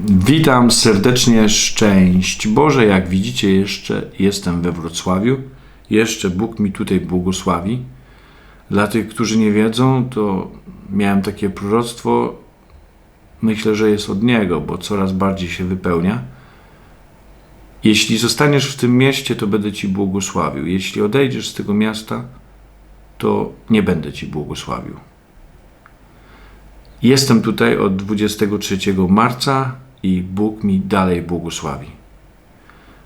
Witam serdecznie, szczęść Boże. Jak widzicie, jeszcze jestem we Wrocławiu. Jeszcze Bóg mi tutaj błogosławi. Dla tych, którzy nie wiedzą, to miałem takie proroctwo. Myślę, że jest od Niego, bo coraz bardziej się wypełnia. Jeśli zostaniesz w tym mieście, to będę Ci błogosławił. Jeśli odejdziesz z tego miasta, to nie będę Ci błogosławił. Jestem tutaj od 23 marca i Bóg mi dalej błogosławi.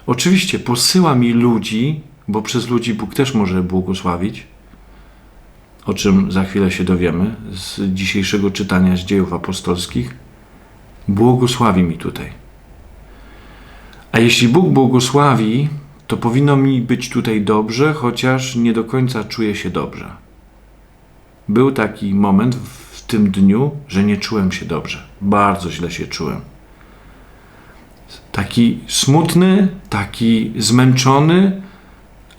Oczywiście posyła mi ludzi, bo przez ludzi Bóg też może błogosławić, o czym za chwilę się dowiemy z dzisiejszego czytania z dziejów apostolskich. Błogosławi mi tutaj. A jeśli Bóg błogosławi, to powinno mi być tutaj dobrze, chociaż nie do końca czuję się dobrze. Był taki moment w tym dniu, że nie czułem się dobrze. Bardzo źle się czułem. Taki smutny, taki zmęczony,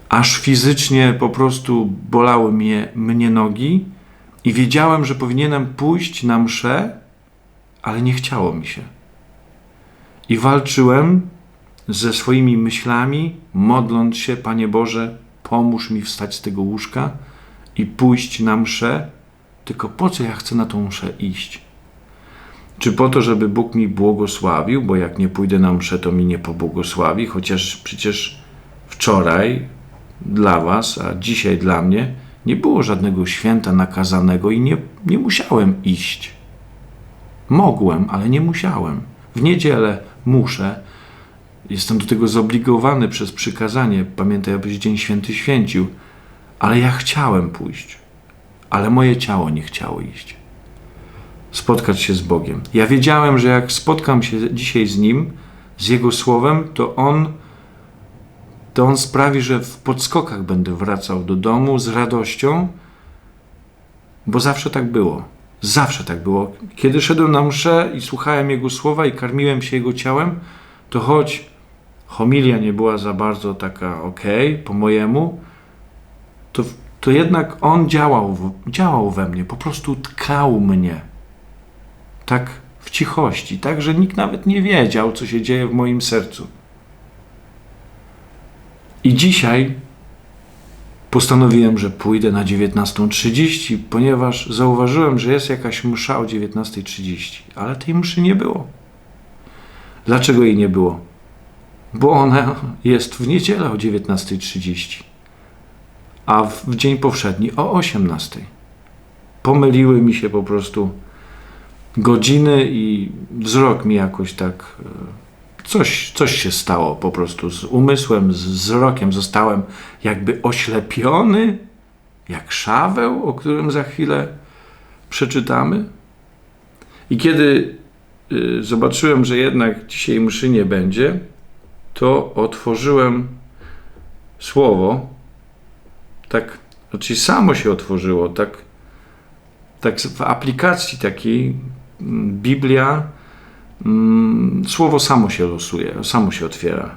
aż fizycznie po prostu bolały mnie, mnie nogi i wiedziałem, że powinienem pójść na mszę, ale nie chciało mi się. I walczyłem ze swoimi myślami, modląc się, Panie Boże, pomóż mi wstać z tego łóżka i pójść na mszę, tylko po co ja chcę na tą mszę iść? Czy po to, żeby Bóg mi błogosławił, bo jak nie pójdę na mszę, to mi nie pobłogosławi, chociaż przecież wczoraj dla Was, a dzisiaj dla mnie, nie było żadnego święta nakazanego i nie, nie musiałem iść. Mogłem, ale nie musiałem. W niedzielę muszę. Jestem do tego zobligowany przez przykazanie. Pamiętaj, abyś Dzień Święty święcił. Ale ja chciałem pójść. Ale moje ciało nie chciało iść. Spotkać się z Bogiem. Ja wiedziałem, że jak spotkam się dzisiaj z Nim, z Jego Słowem, to On to On sprawi, że w podskokach będę wracał do domu z radością, bo zawsze tak było. Zawsze tak było. Kiedy szedłem na mszę i słuchałem Jego słowa i karmiłem się Jego ciałem, to choć homilia nie była za bardzo taka ok, po mojemu, to, to jednak On działał, działał we mnie, po prostu tkał mnie. Tak w cichości, tak, że nikt nawet nie wiedział, co się dzieje w moim sercu. I dzisiaj postanowiłem, że pójdę na 19.30, ponieważ zauważyłem, że jest jakaś msza o 19.30, ale tej mszy nie było. Dlaczego jej nie było? Bo ona jest w niedzielę o 19.30, a w dzień powszedni o 18.00. Pomyliły mi się po prostu godziny i wzrok mi jakoś tak coś, coś się stało po prostu z umysłem, z wzrokiem. Zostałem jakby oślepiony, jak szaweł, o którym za chwilę przeczytamy. I kiedy y, zobaczyłem, że jednak dzisiaj mszy nie będzie, to otworzyłem słowo. Tak, znaczy samo się otworzyło, tak, tak w aplikacji takiej Biblia Mm, słowo samo się losuje, samo się otwiera.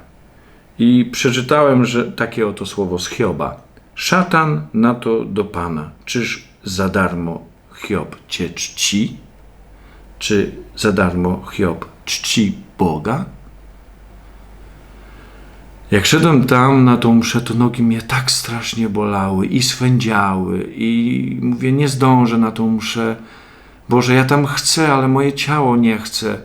I przeczytałem, że takie oto słowo z Hioba. Szatan na to do Pana. Czyż za darmo Hiob cię czci? Czy za darmo Hiob czci Boga? Jak szedłem tam na tą mszę, to nogi mnie tak strasznie bolały i swędziały i mówię, nie zdążę na tą mszę. Boże, ja tam chcę, ale moje ciało nie chce.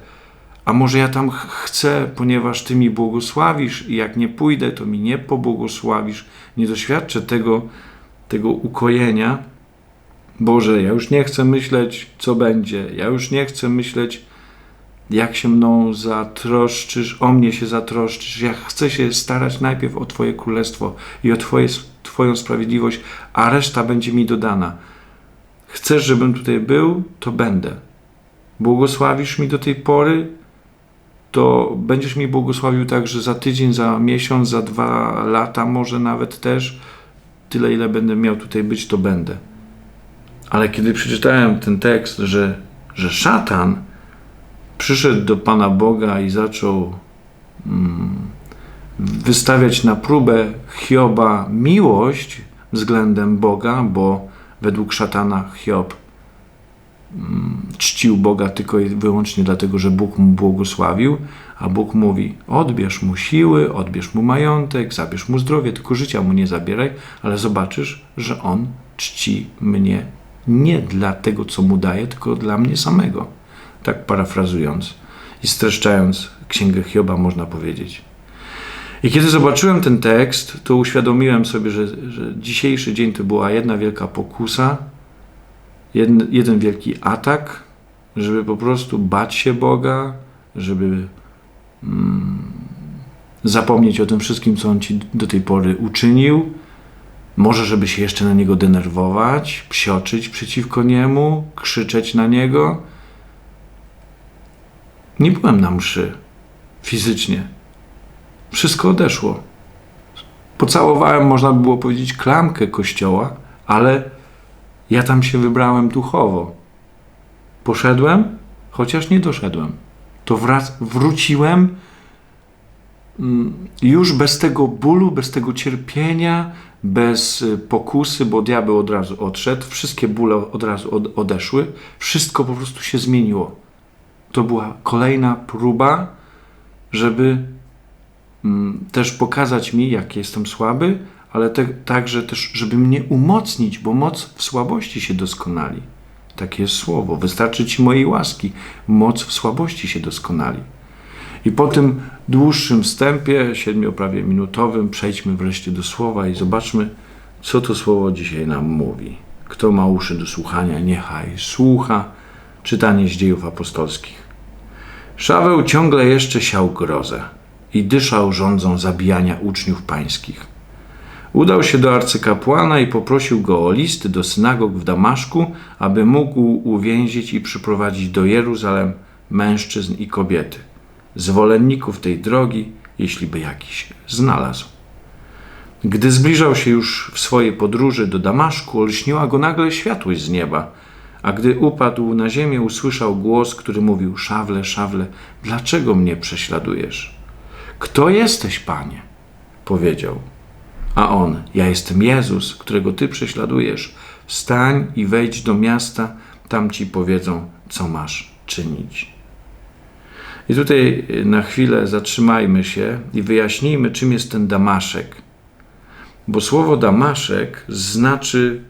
A może ja tam chcę, ponieważ Ty mi błogosławisz i jak nie pójdę, to mi nie pobłogosławisz, nie doświadczę tego, tego ukojenia. Boże, ja już nie chcę myśleć, co będzie. Ja już nie chcę myśleć, jak się mną zatroszczysz, o mnie się zatroszczysz. Ja chcę się starać najpierw o Twoje królestwo i o twoje, Twoją sprawiedliwość, a reszta będzie mi dodana. Chcesz, żebym tutaj był, to będę. Błogosławisz mi do tej pory, to będziesz mi błogosławił tak, że za tydzień, za miesiąc, za dwa lata, może nawet też, tyle ile będę miał tutaj być, to będę. Ale kiedy przeczytałem ten tekst, że, że szatan przyszedł do Pana Boga i zaczął mm, wystawiać na próbę Hioba miłość względem Boga, bo według szatana Hiob mm, czcił Boga tylko i wyłącznie dlatego, że Bóg mu błogosławił, a Bóg mówi: odbierz mu siły, odbierz mu majątek, zabierz mu zdrowie, tylko życia mu nie zabieraj, ale zobaczysz, że on czci mnie nie dla tego, co mu daje, tylko dla mnie samego. Tak parafrazując i streszczając Księgę Hioba, można powiedzieć. I kiedy zobaczyłem ten tekst, to uświadomiłem sobie, że, że dzisiejszy dzień to była jedna wielka pokusa, jeden, jeden wielki atak, żeby po prostu bać się Boga, żeby mm, zapomnieć o tym wszystkim, co On ci do tej pory uczynił. Może, żeby się jeszcze na Niego denerwować, psioczyć przeciwko Niemu, krzyczeć na Niego. Nie byłem na mszy fizycznie wszystko odeszło. Pocałowałem, można by było powiedzieć, klamkę kościoła, ale ja tam się wybrałem duchowo. Poszedłem, chociaż nie doszedłem. To wrac, wróciłem mm, już bez tego bólu, bez tego cierpienia, bez y, pokusy, bo diabeł od razu odszedł, wszystkie bóle od razu od, odeszły, wszystko po prostu się zmieniło. To była kolejna próba, żeby też pokazać mi, jak jestem słaby, ale te, także też, żeby mnie umocnić, bo moc w słabości się doskonali. Takie jest słowo. Wystarczy ci mojej łaski. Moc w słabości się doskonali. I po tym dłuższym wstępie, siedmiu prawie minutowym, przejdźmy wreszcie do słowa i zobaczmy, co to słowo dzisiaj nam mówi. Kto ma uszy do słuchania, niechaj słucha. Czytanie z dziejów apostolskich. Szaweł ciągle jeszcze siał grozę i dyszał rządzą zabijania uczniów pańskich. Udał się do arcykapłana i poprosił go o listy do synagog w Damaszku, aby mógł uwięzić i przyprowadzić do Jeruzalem mężczyzn i kobiety, zwolenników tej drogi, jeśli by jakiś znalazł. Gdy zbliżał się już w swojej podróży do Damaszku, olśniła go nagle światłość z nieba, a gdy upadł na ziemię, usłyszał głos, który mówił: Szawle, szawle, dlaczego mnie prześladujesz? Kto jesteś, panie? Powiedział. A on: Ja jestem Jezus, którego ty prześladujesz. Wstań i wejdź do miasta, tam ci powiedzą, co masz czynić. I tutaj na chwilę zatrzymajmy się i wyjaśnijmy, czym jest ten Damaszek. Bo słowo Damaszek znaczy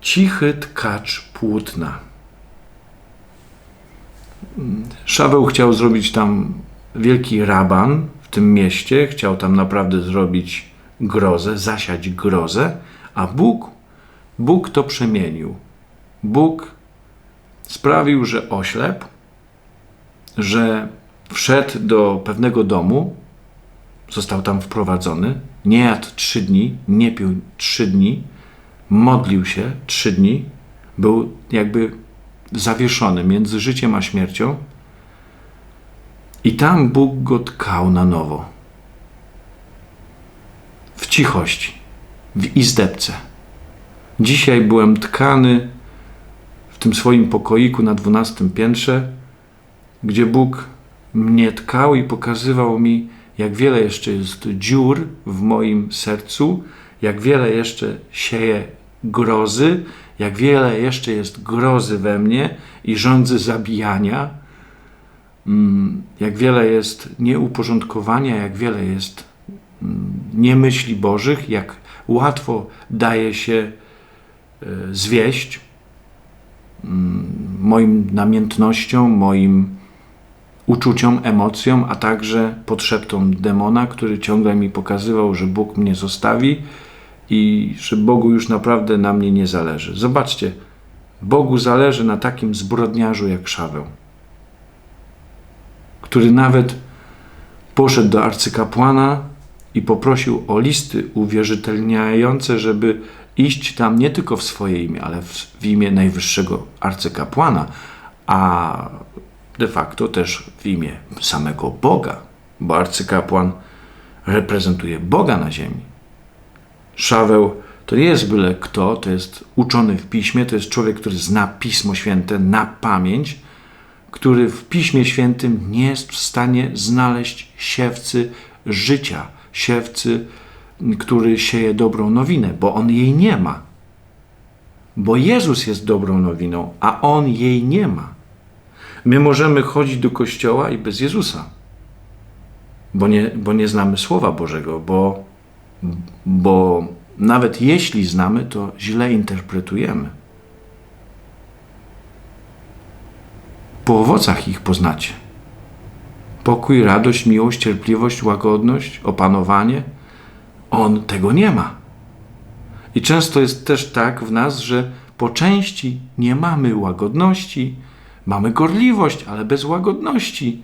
cichy tkacz płótna. Szaweł chciał zrobić tam wielki raban w tym mieście, chciał tam naprawdę zrobić grozę, zasiać grozę, a Bóg, Bóg to przemienił. Bóg sprawił, że oślepł, że wszedł do pewnego domu, został tam wprowadzony, nie jadł trzy dni, nie pił trzy dni, modlił się trzy dni, był jakby zawieszony między życiem a śmiercią, i tam Bóg go tkał na nowo. W cichości, w izdebce. Dzisiaj byłem tkany w tym swoim pokoiku na dwunastym piętrze, gdzie Bóg mnie tkał i pokazywał mi, jak wiele jeszcze jest dziur w moim sercu, jak wiele jeszcze sieje grozy, jak wiele jeszcze jest grozy we mnie i rządzy zabijania jak wiele jest nieuporządkowania, jak wiele jest mm, niemyśli Bożych, jak łatwo daje się e, zwieść mm, moim namiętnościom, moim uczuciom, emocjom, a także podszeptom demona, który ciągle mi pokazywał, że Bóg mnie zostawi i że Bogu już naprawdę na mnie nie zależy. Zobaczcie, Bogu zależy na takim zbrodniarzu jak Szaweł który nawet poszedł do arcykapłana i poprosił o listy uwierzytelniające, żeby iść tam nie tylko w swoje imię, ale w, w imię najwyższego arcykapłana, a de facto też w imię samego Boga, bo arcykapłan reprezentuje Boga na ziemi. Szaweł to nie jest byle kto, to jest uczony w piśmie, to jest człowiek, który zna Pismo Święte na pamięć, który w Piśmie Świętym nie jest w stanie znaleźć siewcy życia, siewcy, który sieje dobrą nowinę, bo on jej nie ma. bo Jezus jest dobrą nowiną, a On jej nie ma. My możemy chodzić do kościoła i bez Jezusa, bo nie, bo nie znamy Słowa Bożego, bo, bo nawet jeśli znamy, to źle interpretujemy. Po owocach ich poznacie. Pokój, radość, miłość, cierpliwość, łagodność, opanowanie. On tego nie ma. I często jest też tak w nas, że po części nie mamy łagodności, mamy gorliwość, ale bez łagodności.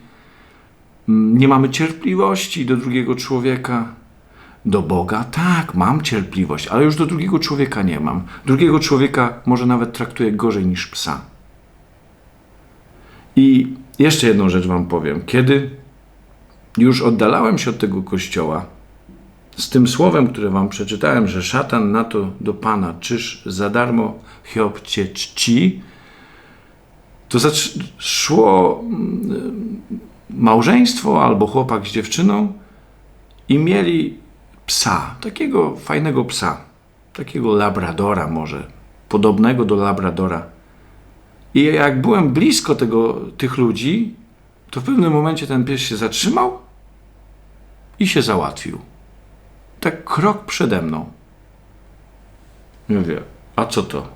Nie mamy cierpliwości do drugiego człowieka. Do Boga tak, mam cierpliwość, ale już do drugiego człowieka nie mam. Drugiego człowieka może nawet traktuję gorzej niż psa. I jeszcze jedną rzecz Wam powiem. Kiedy już oddalałem się od tego kościoła, z tym słowem, które Wam przeczytałem, że szatan na to do Pana, czyż za darmo Hiob Cię czci, to szło mm, małżeństwo albo chłopak z dziewczyną i mieli psa, takiego fajnego psa, takiego labradora może, podobnego do labradora. I jak byłem blisko tego, tych ludzi, to w pewnym momencie ten pies się zatrzymał i się załatwił. Tak krok przede mną. Mówię, a co to?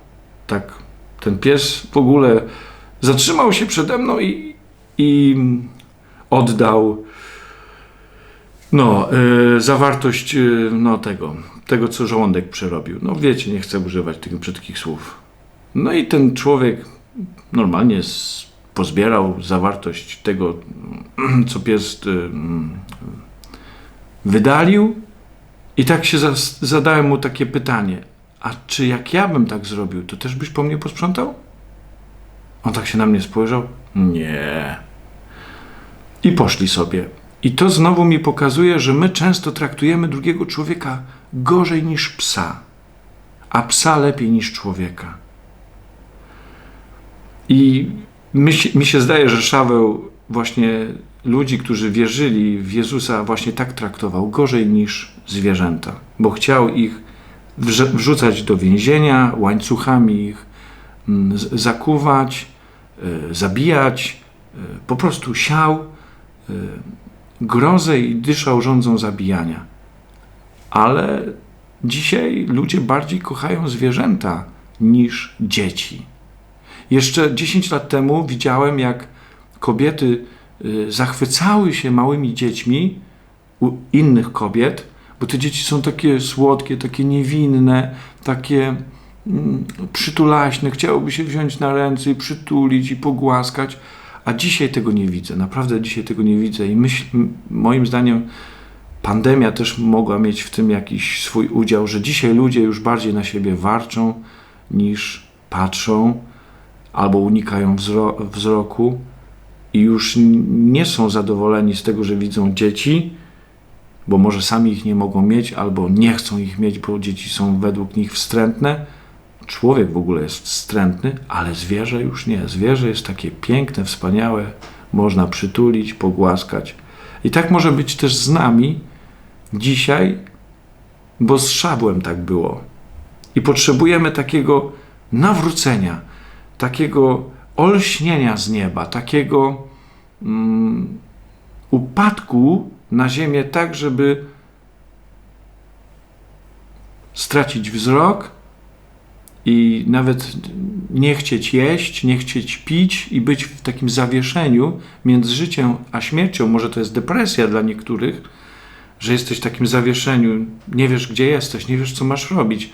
Tak, ten pies w ogóle zatrzymał się przede mną i, i oddał no, yy, zawartość yy, no, tego, tego, co żołądek przerobił. No wiecie, nie chcę używać tych brzydkich słów. No i ten człowiek normalnie pozbierał zawartość tego, co pies yy, wydalił i tak się zadałem mu takie pytanie, a czy jak ja bym tak zrobił, to też byś po mnie posprzątał? On tak się na mnie spojrzał. Nie. I poszli sobie. I to znowu mi pokazuje, że my często traktujemy drugiego człowieka gorzej niż psa, a psa lepiej niż człowieka. I mi się, mi się zdaje, że Szaweł właśnie ludzi, którzy wierzyli w Jezusa, właśnie tak traktował, gorzej niż zwierzęta, bo chciał ich wrzucać do więzienia, łańcuchami ich mm, zakuwać, e, zabijać, e, po prostu siał e, grozę i dyszał rządzą zabijania. Ale dzisiaj ludzie bardziej kochają zwierzęta niż dzieci. Jeszcze 10 lat temu widziałem, jak kobiety y, zachwycały się małymi dziećmi u innych kobiet, bo te dzieci są takie słodkie, takie niewinne, takie mm, przytulaśne. Chciałoby się wziąć na ręce i przytulić i pogłaskać. A dzisiaj tego nie widzę, naprawdę dzisiaj tego nie widzę i myśl, moim zdaniem pandemia też mogła mieć w tym jakiś swój udział, że dzisiaj ludzie już bardziej na siebie warczą niż patrzą albo unikają wzro wzroku i już nie są zadowoleni z tego, że widzą dzieci, bo może sami ich nie mogą mieć albo nie chcą ich mieć, bo dzieci są według nich wstrętne Człowiek w ogóle jest wstrętny, ale zwierzę już nie. Zwierzę jest takie piękne, wspaniałe, można przytulić, pogłaskać. I tak może być też z nami dzisiaj, bo z szabłem tak było. I potrzebujemy takiego nawrócenia, takiego olśnienia z nieba, takiego um, upadku na ziemię, tak żeby stracić wzrok i nawet nie chcieć jeść, nie chcieć pić i być w takim zawieszeniu między życiem a śmiercią. Może to jest depresja dla niektórych, że jesteś w takim zawieszeniu, nie wiesz gdzie jesteś, nie wiesz co masz robić.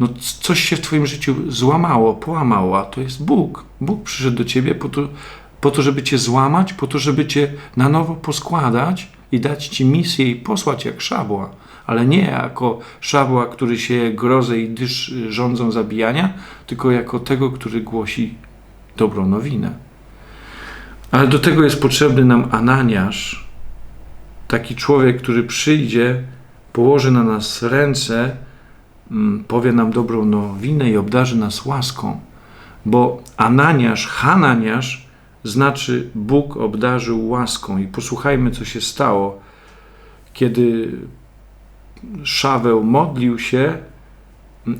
No coś się w twoim życiu złamało, połamało, a to jest Bóg. Bóg przyszedł do ciebie po to, po to, żeby cię złamać, po to, żeby cię na nowo poskładać i dać ci misję i posłać jak szabła ale nie jako szabła, który się grozę i dysz rządzą zabijania, tylko jako tego, który głosi dobrą nowinę. Ale do tego jest potrzebny nam Ananiasz, taki człowiek, który przyjdzie, położy na nas ręce, powie nam dobrą nowinę i obdarzy nas łaską. Bo Ananiasz, Hananiasz znaczy Bóg obdarzył łaską. I posłuchajmy, co się stało, kiedy Szaweł modlił się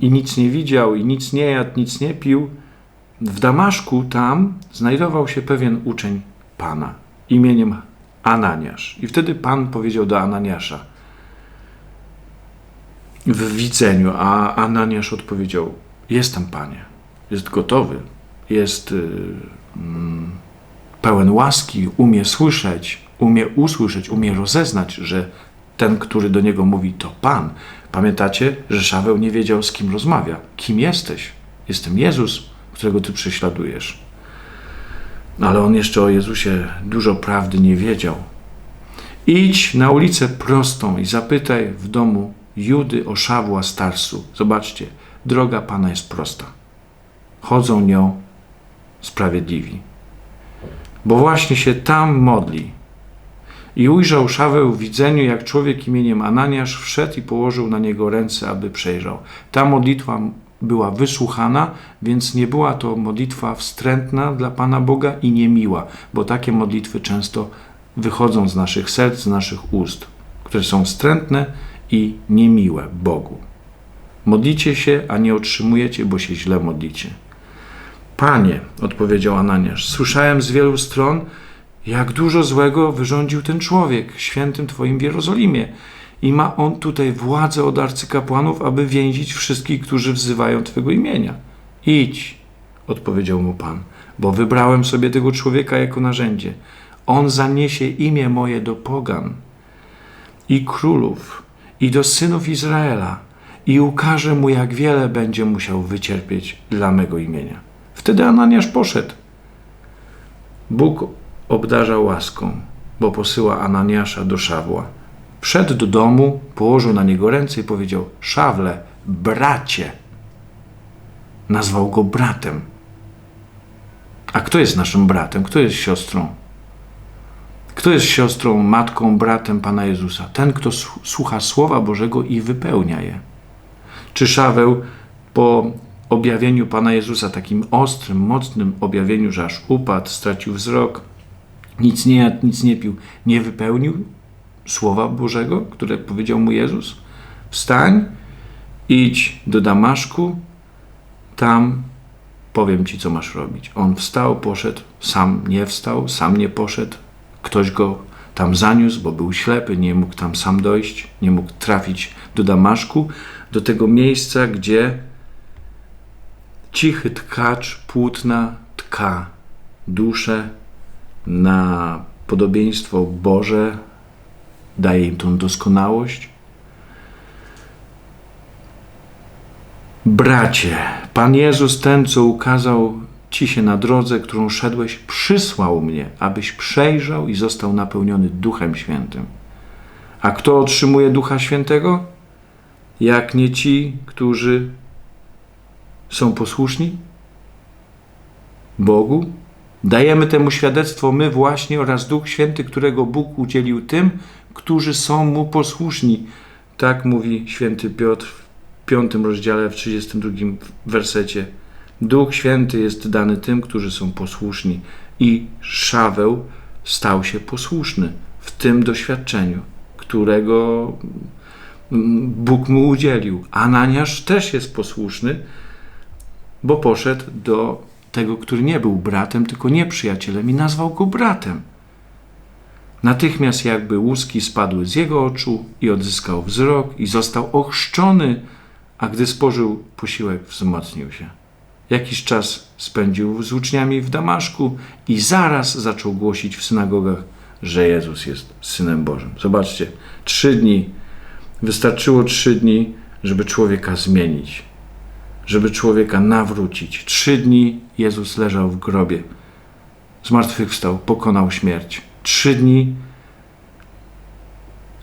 i nic nie widział, i nic nie jadł, nic nie pił, w Damaszku tam znajdował się pewien uczeń Pana imieniem Ananiasz. I wtedy Pan powiedział do Ananiasza w widzeniu, a Ananiasz odpowiedział: Jestem Panie, jest gotowy, jest y, mm, pełen łaski, umie słyszeć, umie usłyszeć, umie rozeznać, że ten, który do niego mówi, to Pan. Pamiętacie, że Szaweł nie wiedział, z kim rozmawia. Kim jesteś? Jestem Jezus, którego ty prześladujesz. Ale on jeszcze o Jezusie dużo prawdy nie wiedział. Idź na ulicę prostą i zapytaj w domu Judy o Szawła Starsu. Zobaczcie, droga Pana jest prosta. Chodzą nią sprawiedliwi. Bo właśnie się tam modli. I ujrzał Szaweł w widzeniu, jak człowiek imieniem Ananiasz wszedł i położył na niego ręce, aby przejrzał. Ta modlitwa była wysłuchana, więc nie była to modlitwa wstrętna dla Pana Boga i niemiła, bo takie modlitwy często wychodzą z naszych serc, z naszych ust, które są wstrętne i niemiłe Bogu. Modlicie się, a nie otrzymujecie, bo się źle modlicie. Panie, odpowiedział Ananiasz, słyszałem z wielu stron, jak dużo złego wyrządził ten człowiek świętym Twoim w Jerozolimie. I ma on tutaj władzę od arcykapłanów, aby więzić wszystkich, którzy wzywają Twego imienia. Idź, odpowiedział mu Pan, bo wybrałem sobie tego człowieka jako narzędzie. On zaniesie imię moje do pogan i królów i do synów Izraela i ukaże mu, jak wiele będzie musiał wycierpieć dla mego imienia. Wtedy Ananiasz poszedł. Bóg obdarza łaską, bo posyła Ananiasza do Szawła. Wszedł do domu, położył na niego ręce i powiedział: Szawle, bracie. Nazwał go bratem. A kto jest naszym bratem? Kto jest siostrą? Kto jest siostrą, matką, bratem Pana Jezusa? Ten, kto słucha Słowa Bożego i wypełnia je. Czy Szaweł po objawieniu Pana Jezusa, takim ostrym, mocnym objawieniu, że aż upadł, stracił wzrok, nic nie jadł, nic nie pił, nie wypełnił Słowa Bożego, które powiedział mu Jezus? Wstań, idź do Damaszku, tam powiem ci, co masz robić. On wstał, poszedł, sam nie wstał, sam nie poszedł, ktoś go tam zaniósł, bo był ślepy, nie mógł tam sam dojść, nie mógł trafić do Damaszku, do tego miejsca, gdzie cichy tkacz płótna tka duszę na podobieństwo Boże, daje im tą doskonałość. Bracie, Pan Jezus, ten, co ukazał Ci się na drodze, którą szedłeś, przysłał mnie, abyś przejrzał i został napełniony Duchem Świętym. A kto otrzymuje Ducha Świętego? Jak nie ci, którzy są posłuszni Bogu? Dajemy temu świadectwo my właśnie oraz Duch Święty, którego Bóg udzielił tym, którzy są Mu posłuszni. Tak mówi święty Piotr w piątym rozdziale, w 32 wersecie. Duch Święty jest dany tym, którzy są posłuszni. I Szaweł stał się posłuszny w tym doświadczeniu, którego Bóg mu udzielił. Ananiasz też jest posłuszny, bo poszedł do tego, który nie był bratem, tylko nieprzyjacielem i nazwał go bratem. Natychmiast jakby łuski spadły z jego oczu i odzyskał wzrok i został ochrzczony, a gdy spożył posiłek, wzmocnił się. Jakiś czas spędził z uczniami w Damaszku i zaraz zaczął głosić w synagogach, że Jezus jest Synem Bożym. Zobaczcie, trzy dni, wystarczyło trzy dni, żeby człowieka zmienić, żeby człowieka nawrócić. Trzy dni Jezus leżał w grobie, zmartwychwstał, pokonał śmierć. Trzy dni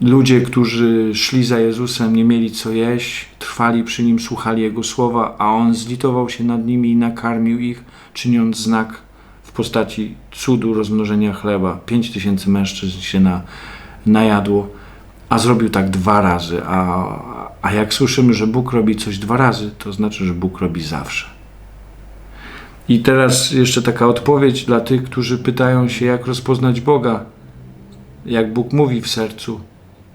ludzie, którzy szli za Jezusem, nie mieli co jeść, trwali przy nim, słuchali Jego słowa, a On zlitował się nad nimi i nakarmił ich, czyniąc znak w postaci cudu rozmnożenia chleba. Pięć tysięcy mężczyzn się na, najadło, a zrobił tak dwa razy. A, a jak słyszymy, że Bóg robi coś dwa razy, to znaczy, że Bóg robi zawsze. I teraz jeszcze taka odpowiedź dla tych, którzy pytają się, jak rozpoznać Boga, jak Bóg mówi w sercu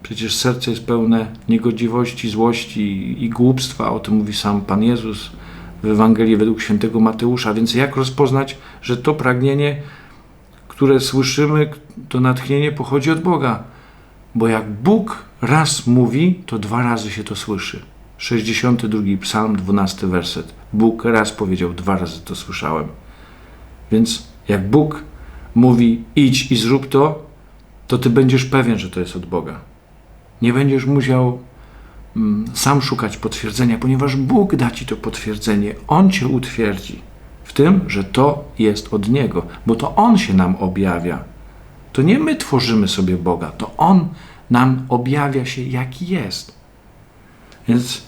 Przecież serce jest pełne niegodziwości, złości i głupstwa. O tym mówi sam Pan Jezus w Ewangelii według świętego Mateusza. Więc jak rozpoznać, że to pragnienie, które słyszymy, to natchnienie pochodzi od Boga? Bo jak Bóg raz mówi, to dwa razy się to słyszy. 62 Psalm, 12 werset. Bóg raz powiedział, dwa razy to słyszałem. Więc jak Bóg mówi idź i zrób to, to ty będziesz pewien, że to jest od Boga. Nie będziesz musiał mm, sam szukać potwierdzenia, ponieważ Bóg da ci to potwierdzenie. On cię utwierdzi w tym, że to jest od Niego, bo to On się nam objawia. To nie my tworzymy sobie Boga, to On nam objawia się, jaki jest. Więc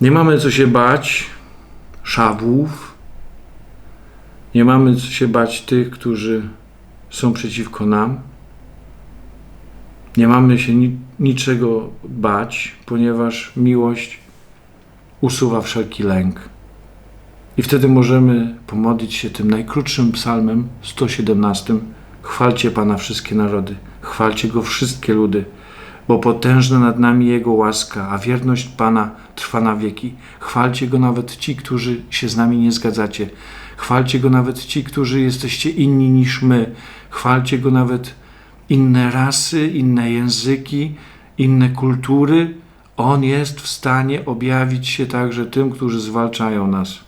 nie mamy co się bać szawłów, nie mamy co się bać tych, którzy są przeciwko nam. Nie mamy się ni niczego bać, ponieważ miłość usuwa wszelki lęk. I wtedy możemy pomodlić się tym najkrótszym psalmem 117. Chwalcie Pana wszystkie narody, chwalcie Go wszystkie ludy, bo potężna nad nami Jego łaska, a wierność Pana trwa na wieki. Chwalcie Go nawet ci, którzy się z nami nie zgadzacie. Chwalcie Go nawet ci, którzy jesteście inni niż my. Chwalcie Go nawet inne rasy, inne języki, inne kultury. On jest w stanie objawić się także tym, którzy zwalczają nas,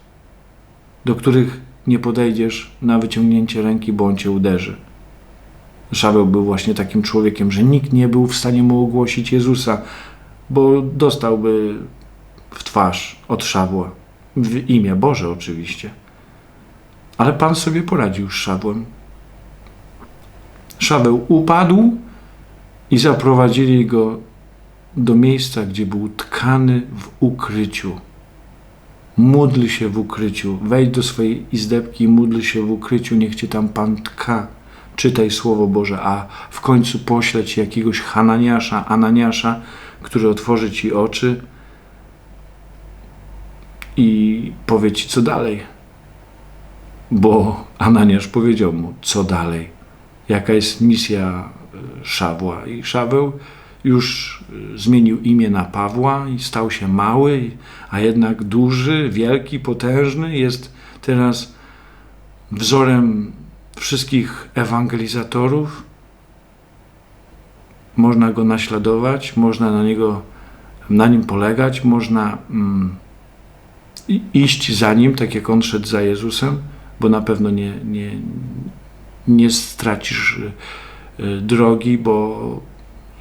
do których nie podejdziesz na wyciągnięcie ręki, bo on cię uderzy. Szaweł był właśnie takim człowiekiem, że nikt nie był w stanie mu ogłosić Jezusa, bo dostałby w twarz od Szawła, w imię Boże oczywiście. Ale Pan sobie poradził z Szawłem. Szaweł upadł i zaprowadzili go do miejsca, gdzie był tkany w ukryciu. Módl się w ukryciu, wejdź do swojej izdebki i módl się w ukryciu, niech cię tam Pan tka. Czytaj Słowo Boże, a w końcu pośle ci jakiegoś Hananiasza, Ananiasza, który otworzy ci oczy i powie ci, co dalej. Bo Ananiasz powiedział mu, co dalej, jaka jest misja Szawła. I Szaweł już zmienił imię na Pawła i stał się mały, a jednak duży, wielki, potężny. Jest teraz wzorem wszystkich ewangelizatorów. Można go naśladować, można na niego, na nim polegać, można mm, iść za nim, tak jak on szedł za Jezusem, bo na pewno nie, nie, nie stracisz y, drogi, bo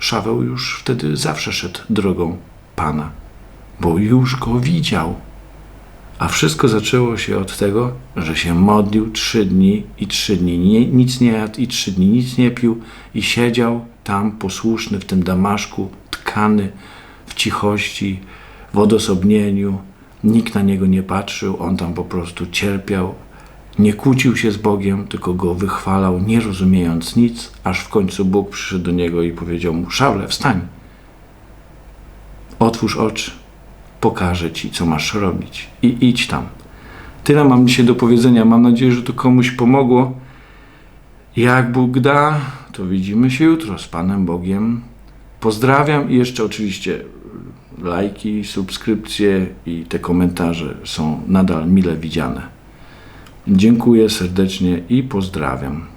Szaweł już wtedy zawsze szedł drogą Pana, bo już go widział. A wszystko zaczęło się od tego, że się modlił trzy dni i trzy dni nie, nic nie jadł i trzy dni nic nie pił i siedział tam posłuszny w tym Damaszku, tkany w cichości, w odosobnieniu. Nikt na niego nie patrzył, on tam po prostu cierpiał. Nie kłócił się z Bogiem, tylko go wychwalał, nie rozumiejąc nic, aż w końcu Bóg przyszedł do niego i powiedział mu: Szawle, wstań, otwórz oczy pokażę ci, co masz robić i idź tam. Tyle mam dzisiaj do powiedzenia. Mam nadzieję, że to komuś pomogło. Jak Bóg da, to widzimy się jutro z Panem Bogiem. Pozdrawiam i jeszcze oczywiście lajki, subskrypcje i te komentarze są nadal mile widziane. Dziękuję serdecznie i pozdrawiam.